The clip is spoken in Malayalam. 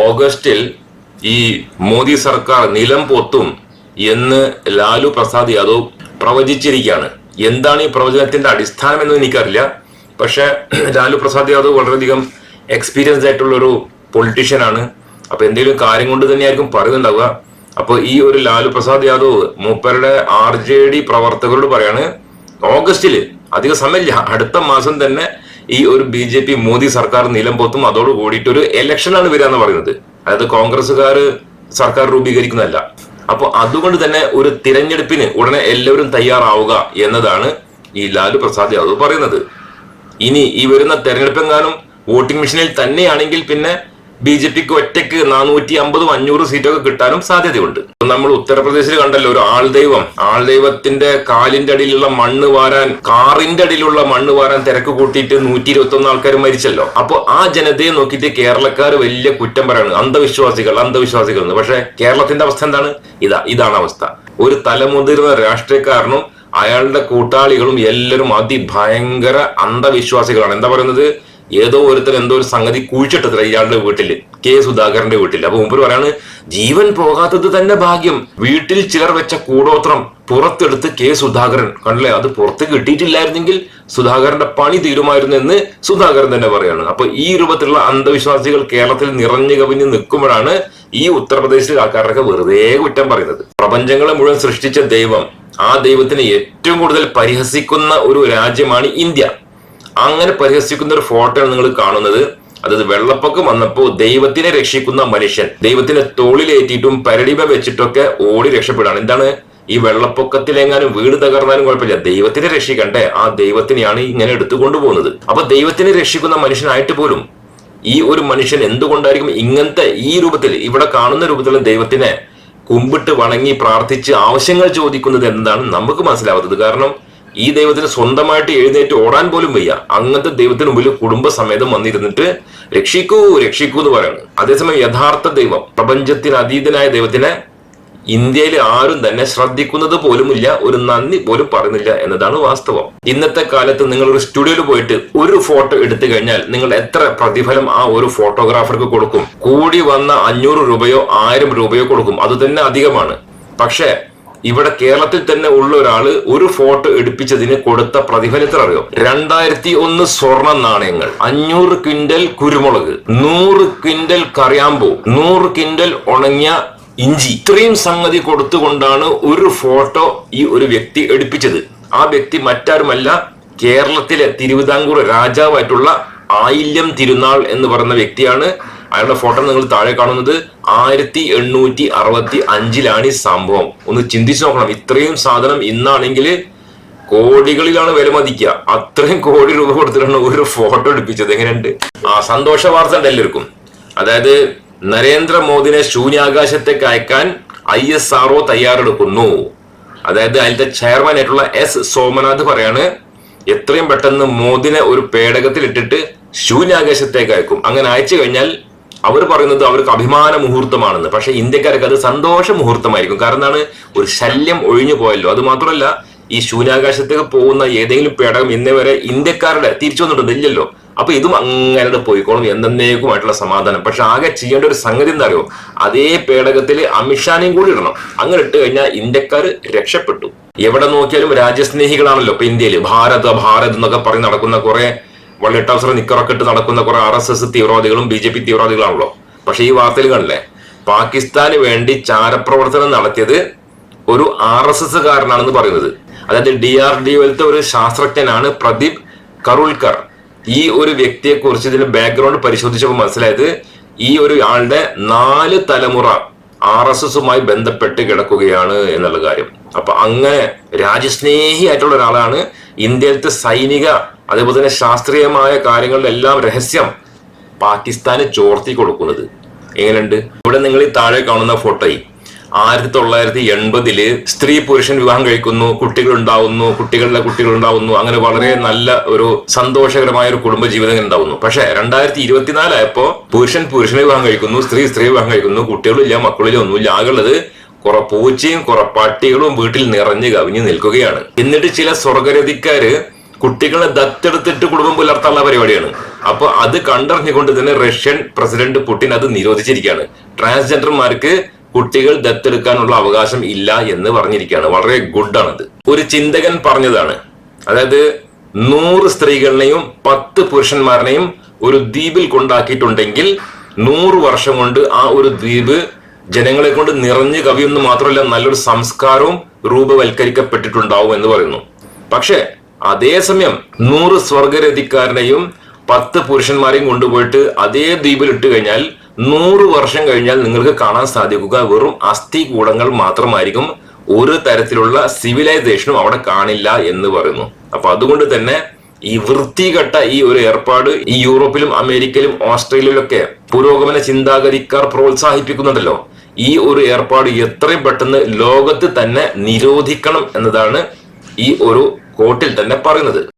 ഓഗസ്റ്റിൽ ഈ മോദി സർക്കാർ നിലം പൊത്തും എന്ന് ലാലു പ്രസാദ് യാദവ് പ്രവചിച്ചിരിക്കുകയാണ്. എന്താണ് ഈ പ്രവചനത്തിന്റെ അടിസ്ഥാനം എന്ന് എനിക്കറിയില്ല. പക്ഷെ ലാലു പ്രസാദ് യാദവ് വളരെയധികം എക്സ്പീരിയൻസ് ആയിട്ടുള്ള ഒരു പൊളിറ്റീഷ്യനാണ് അപ്പൊ എന്തെങ്കിലും കാര്യം കൊണ്ട് തന്നെയായിരിക്കും പറയുന്നുണ്ടാവുക. അപ്പൊ ഈ ഒരു ലാലു പ്രസാദ് യാദവ് മൂപ്പരുടെ ആർ ജെ ഡി പ്രവർത്തകരോട് പറയാണ് ഓഗസ്റ്റിൽ അധിക സമയമില്ല. അടുത്ത മാസം തന്നെ ഈ ഒരു ബി ജെ പി മോദി സർക്കാർ നിലം പൊത്തും അതോട് കൂടിയിട്ട് ഒരു ഇലക്ഷനാണ് വരിക എന്ന് പറയുന്നത്. അതായത് കോൺഗ്രസ്സുകാർ സർക്കാർ രൂപീകരിക്കുന്നതല്ല. അപ്പോൾ അതുകൊണ്ട് തന്നെ ഒരു തിരഞ്ഞെടുപ്പിന് ഉടനെ എല്ലാവരും തയ്യാറാവുക എന്നതാണ് ഈ ലാലു പ്രസാദ് യാദവ് പറയുന്നത്. ഇനി ഈ വരുന്ന തെരഞ്ഞെടുപ്പെങ്ങാനും വോട്ടിംഗ് മെഷീനിൽ തന്നെയാണെങ്കിൽ പിന്നെ ബി ജെ പിക്ക് ഒറ്റയ്ക്ക് നാനൂറ്റി അമ്പതും അഞ്ഞൂറ് സീറ്റൊക്കെ കിട്ടാനും സാധ്യതയുണ്ട്. നമ്മൾ ഉത്തർപ്രദേശിൽ കണ്ടല്ലോ ഒരു ആൾദൈവം ആൾദൈവത്തിന്റെ കാലിന്റെ അടിയിലുള്ള മണ്ണ് വാരാൻ കാറിന്റെ അടിയിലുള്ള മണ്ണ് വാരാൻ തിരക്ക് കൂട്ടിയിട്ട് നൂറ്റി ഇരുപത്തി ഒന്ന് ആൾക്കാർ മരിച്ചല്ലോ. അപ്പോൾ ആ ജനതയെ നോക്കിയിട്ട് കേരളക്കാർ വലിയ കുറ്റം പറയാണ്. അന്ധവിശ്വാസികൾ അന്ധവിശ്വാസികൾ എന്ന്. പക്ഷെ കേരളത്തിന്റെ അവസ്ഥ എന്താണ്? ഇതാ ഇതാണ് അവസ്ഥ. ഒരു തലമുതിർന്ന രാഷ്ട്രീയക്കാരനും അയാളുടെ കൂട്ടാളികളും എല്ലാവരും അതിഭയങ്കര അന്ധവിശ്വാസികളാണ്. എന്താ പറയുന്നത്? ഏതോ ഒരുത്തൻ എന്തോ ഒരു സംഗതി കുഴിച്ചിട്ടത്ര ഇയാളുടെ വീട്ടിൽ കെ സുധാകരന്റെ വീട്ടിൽ. അപ്പൊ മുമ്പ് പറയാണ് ജീവൻ പോകാത്തത് തന്നെ ഭാഗ്യം. വീട്ടിൽ ചിലർ വെച്ച കൂടോത്രം പുറത്തെടുത്ത് കെ സുധാകരൻ കണ്ടില്ലേ? അത് പുറത്ത് കിട്ടിയിട്ടില്ലായിരുന്നെങ്കിൽ സുധാകരന്റെ പണി തീരുമായിരുന്നു എന്ന് സുധാകരൻ തന്നെ പറയാണ്. അപ്പൊ ഈ രൂപത്തിലുള്ള അന്ധവിശ്വാസികൾ കേരളത്തിൽ നിറഞ്ഞു കവിഞ്ഞ് നിൽക്കുമ്പോഴാണ് ഈ ഉത്തർപ്രദേശിലെ ആൾക്കാരൊക്കെ വെറുതെ കുറ്റം പറയുന്നത്. പ്രപഞ്ചങ്ങളെ മുഴുവൻ സൃഷ്ടിച്ച ദൈവം ആ ദൈവത്തിന് ഏറ്റവും കൂടുതൽ പരിഹസിക്കുന്ന ഒരു രാജ്യമാണ് ഇന്ത്യ. അങ്ങനെ പരിഹസിക്കുന്ന ഒരു ഫോട്ടോ ആണ് നിങ്ങൾ കാണുന്നത്. അതായത് വെള്ളപ്പൊക്കം വന്നപ്പോൾ ദൈവത്തിനെ രക്ഷിക്കുന്ന മനുഷ്യൻ ദൈവത്തിന്റെ തോളിലേറ്റിയിട്ടും പരടിമ വെച്ചിട്ടൊക്കെ ഓടി രക്ഷപ്പെടാണ് എന്താണ്? ഈ വെള്ളപ്പൊക്കത്തിലെങ്ങാനും വീട് തകർന്നാലും കുഴപ്പമില്ല. ദൈവത്തിനെ രക്ഷിക്കണ്ടേ? ആ ദൈവത്തിനെയാണ് ഇങ്ങനെ എടുത്തു കൊണ്ടുപോകുന്നത് അപ്പൊ ദൈവത്തിനെ രക്ഷിക്കുന്ന മനുഷ്യനായിട്ട് പോലും ഈ ഒരു മനുഷ്യൻ എന്തുകൊണ്ടായിരിക്കും ഇങ്ങനത്തെ ഈ രൂപത്തിൽ ഇവിടെ കാണുന്ന രൂപത്തിൽ ദൈവത്തിനെ കുമ്പിട്ട് വണങ്ങി പ്രാർത്ഥിച്ച് ആവശ്യങ്ങൾ ചോദിക്കുന്നത് എന്താണ് നമുക്ക് മനസ്സിലാവാത്തത്. കാരണം ഈ ദൈവത്തിന് സ്വന്തമായിട്ട് എഴുന്നേറ്റ് ഓടാൻ പോലും വയ്യ. അങ്ങനത്തെ ദൈവത്തിന് മുമ്പിൽ കുടുംബസമേതം വന്നിരുന്നിട്ട് രക്ഷിക്കൂ രക്ഷിക്കൂ എന്ന് പറയുന്നത് അതേസമയം യഥാർത്ഥ ദൈവം പ്രപഞ്ചത്തിന് അതീതനായ ദൈവത്തിനെ ഇന്ത്യയിൽ ആരും തന്നെ ശ്രദ്ധിക്കുന്നത് പോലുമില്ല ഒരു നന്ദി പോലും പറയുന്നില്ല എന്നതാണ് വാസ്തവം. ഇന്നത്തെ കാലത്ത് നിങ്ങൾ ഒരു സ്റ്റുഡിയോയിൽ പോയിട്ട് ഒരു ഫോട്ടോ എടുത്തു കഴിഞ്ഞാൽ നിങ്ങൾ എത്ര പ്രതിഫലം ആ ഒരു ഫോട്ടോഗ്രാഫർക്ക് കൊടുക്കും? കൂടി വന്ന അഞ്ഞൂറ് രൂപയോ ആയിരം രൂപയോ കൊടുക്കും. അത് തന്നെ അധികമാണ്. പക്ഷേ ഇവിടെ കേരളത്തിൽ തന്നെ ഉള്ള ഒരാൾ ഒരു ഫോട്ടോ എടുപ്പിച്ചതിന് കൊടുത്ത പ്രതിഫലത്തിൽ അറിയോ? രണ്ടായിരത്തി ഒന്ന് സ്വർണ നാണയങ്ങൾ. അഞ്ഞൂറ് ക്വിന്റൽ കുരുമുളക് നൂറ് ക്വിന്റൽ കറിയാമ്പൂ നൂറ് ക്വിന്റൽ ഉണങ്ങിയ ഇഞ്ചി. ഇത്രയും സംഗതി കൊടുത്തുകൊണ്ടാണ് ഒരു ഫോട്ടോ ഈ ഒരു വ്യക്തി എടുപ്പിച്ചത്. ആ വ്യക്തി മറ്റാരുമല്ല കേരളത്തിലെ തിരുവിതാംകൂർ രാജാവായിട്ടുള്ള ആയില്യം തിരുനാൾ എന്ന് പറയുന്ന വ്യക്തിയാണ് അയാളുടെ ഫോട്ടോ നിങ്ങൾ താഴെ കാണുന്നത്. ആയിരത്തി എണ്ണൂറ്റി അറുപത്തി അഞ്ചിലാണ് ഈ സംഭവം. ഒന്ന് ചിന്തിച്ചു നോക്കണം. ഇത്രയും സാധനം ഇന്നാണെങ്കിൽ കോടികളിലാണ് വില മതിക്കുക. അത്രയും കോടി രൂപ കൊടുത്തിട്ടാണ് ഒരു ഫോട്ടോ എടുപ്പിച്ചത്. എങ്ങനെയുണ്ട്? ആ സന്തോഷ വാർത്ത ഉണ്ട് എല്ലാവർക്കും. അതായത് നരേന്ദ്രമോദിനെ ശൂന്യാകാശത്തേക്ക് അയക്കാൻ ഐ എസ് ആർ ഒ തയ്യാറെടുക്കുന്നു. അതായത് അതിന്റെ ചെയർമാൻ ആയിട്ടുള്ള എസ് സോമനാഥ് പറയാണ് എത്രയും പെട്ടെന്ന് മോദിനെ ഒരു പേടകത്തിൽ ഇട്ടിട്ട് ശൂന്യാകാശത്തേക്ക് അയക്കും അങ്ങനെ അയച്ചു കഴിഞ്ഞാൽ അവർ പറയുന്നത് അവർക്ക് അഭിമാന മുഹൂർത്തമാണെന്ന്. പക്ഷെ ഇന്ത്യക്കാർക്ക് അത് സന്തോഷ മുഹൂർത്തമായിരിക്കും. കാരണം എന്താണ്? ഒരു ശല്യം ഒഴിഞ്ഞു പോയല്ലോ. അത് മാത്രമല്ല ഈ ശൂന്യാകാശത്തേക്ക് പോകുന്ന ഏതെങ്കിലും പേടകം ഇന്നേ വരെ ഇന്ത്യക്കാരുടെ തിരിച്ചു വന്നിട്ടുണ്ട് ഇല്ലല്ലോ അപ്പൊ ഇതും അങ്ങനെ പോയിക്കോളും എന്നേക്കുമായിട്ടുള്ള സമാധാനം. പക്ഷെ ആകെ ചെയ്യേണ്ട ഒരു സംഗതി എന്താ അറിയോ? അതേ പേടകത്തിൽ അമിത്ഷാനെയും കൂടി ഇടണം. അങ്ങനെ ഇട്ട് കഴിഞ്ഞാൽ ഇന്ത്യക്കാർ രക്ഷപ്പെട്ടു. എവിടെ നോക്കിയാലും രാജ്യസ്നേഹികളാണല്ലോ ഇപ്പൊ ഇന്ത്യയിൽ. ഭാരത ഭാരത് എന്നൊക്കെ പറഞ്ഞ് നടക്കുന്ന കുറെ വള്ളിട്ടവസരം നിക്കറൊക്കെ ഇട്ട് നടക്കുന്ന കുറെ ആർ എസ് എസ് തീവ്രവാദികളും ബി ജെ പി തീവ്രവാദികളാണല്ലോ. പക്ഷെ ഈ വാർത്തയിൽ കണ്ടില്ലേ? പാകിസ്ഥാന് വേണ്ടി ചാരപ്രവർത്തനം നടത്തിയത് ഒരു ആർ എസ് എസ് കാരനാണെന്ന് പറയുന്നത്. അതായത് ഡി ആർ ഡി ഒയിലത്തെ ഒരു ശാസ്ത്രജ്ഞനാണ് പ്രദീപ് കറുൾക്കർ ഈ ഒരു വ്യക്തിയെ കുറിച്ച് ഇതിന്റെ ബാക്ക്ഗ്രൗണ്ട് പരിശോധിച്ചപ്പോൾ മനസ്സിലായത് ഈ ഒരു ആളുടെ നാല് തലമുറ ആർ എസ് എസുമായി ബന്ധപ്പെട്ട് കിടക്കുകയാണ് എന്നുള്ള കാര്യം. അപ്പൊ അങ്ങനെ രാജ്യസ്നേഹി ആയിട്ടുള്ള ഒരാളാണ് ഇന്ത്യയിലത്തെ സൈനിക അതേപോലെ തന്നെ ശാസ്ത്രീയമായ കാര്യങ്ങളിലെല്ലാം രഹസ്യം പാകിസ്ഥാന് ചോർത്തി കൊടുക്കുന്നത്. എങ്ങനെയുണ്ട്? ഇവിടെ നിങ്ങൾ ഈ താഴെ കാണുന്ന ഫോട്ടോയിൽ ആയിരത്തി തൊള്ളായിരത്തി എൺപതിൽ സ്ത്രീ പുരുഷൻ വിവാഹം കഴിക്കുന്നു കുട്ടികൾ ഉണ്ടാവുന്നു കുട്ടികളുടെ കുട്ടികൾ ഉണ്ടാവുന്നു അങ്ങനെ വളരെ നല്ല ഒരു സന്തോഷകരമായ ഒരു കുടുംബ ജീവിതം ഉണ്ടാവുന്നു. പക്ഷെ രണ്ടായിരത്തി ഇരുപത്തിനാലായപ്പോ പുരുഷൻ പുരുഷനെ വിവാഹം കഴിക്കുന്നു സ്ത്രീ സ്ത്രീ വിവാഹം കഴിക്കുന്നു കുട്ടികളില്ല മക്കളില്ല ഒന്നുമില്ല. ആകുള്ളത് കുറെ പൂച്ചയും കുറെ പട്ടികളും വീട്ടിൽ നിറഞ്ഞു കവിഞ്ഞു നിൽക്കുകയാണ്. എന്നിട്ട് ചില സ്വർഗരതിക്കാര് കുട്ടികളെ ദത്തെടുത്തിട്ട് കുടുംബം പുലർത്താനുള്ള പരിപാടിയാണ്. അപ്പൊ അത് കണ്ടറിഞ്ഞുകൊണ്ട് തന്നെ റഷ്യൻ പ്രസിഡന്റ് പുടിൻ അത് നിരോധിച്ചിരിക്കുകയാണ്. ട്രാൻസ്ജെൻഡർമാർക്ക് കുട്ടികൾ ദത്തെടുക്കാനുള്ള അവകാശം ഇല്ല എന്ന് പറഞ്ഞിരിക്കുകയാണ്. വളരെ ഗുഡാണത്. ഒരു ചിന്തകൻ പറഞ്ഞതാണ്. അതായത് നൂറ് സ്ത്രീകളിനെയും പത്ത് പുരുഷന്മാരെയും ഒരു ദ്വീപിൽ കൊണ്ടാക്കിയിട്ടുണ്ടെങ്കിൽ നൂറ് വർഷം കൊണ്ട് ആ ഒരു ദ്വീപ് ജനങ്ങളെ കൊണ്ട് നിറഞ്ഞു കവിയുമെന്ന് മാത്രമല്ല നല്ലൊരു സംസ്കാരവും രൂപവൽക്കരിക്കപ്പെട്ടിട്ടുണ്ടാവും എന്ന് പറയുന്നു. പക്ഷെ അതേസമയം നൂറ് സ്വർഗരതിക്കാരനെയും പത്ത് പുരുഷന്മാരെയും കൊണ്ടുപോയിട്ട് അതേ ദ്വീപിൽ ഇട്ട് കഴിഞ്ഞാൽ നൂറ് വർഷം കഴിഞ്ഞാൽ നിങ്ങൾക്ക് കാണാൻ സാധിക്കുക. വെറും അസ്ഥി കൂടങ്ങൾ മാത്രമായിരിക്കും ഒരു തരത്തിലുള്ള സിവിലൈസേഷനും അവിടെ കാണില്ല എന്ന് പറയുന്നു. അപ്പൊ അതുകൊണ്ട് തന്നെ ഈ വൃത്തികെട്ട ഈ ഒരു ഏർപ്പാട് ഈ യൂറോപ്പിലും അമേരിക്കയിലും ഓസ്ട്രേലിയയിലൊക്കെ പുരോഗമന ചിന്താഗതിക്കാർ പ്രോത്സാഹിപ്പിക്കുന്നുണ്ടല്ലോ. ഈ ഒരു ഏർപ്പാട് എത്രയും പെട്ടെന്ന് ലോകത്ത് തന്നെ നിരോധിക്കണം എന്നതാണ് ഈ ഒരു കോട്ടിൽ തന്നെ പറയുന്നത്.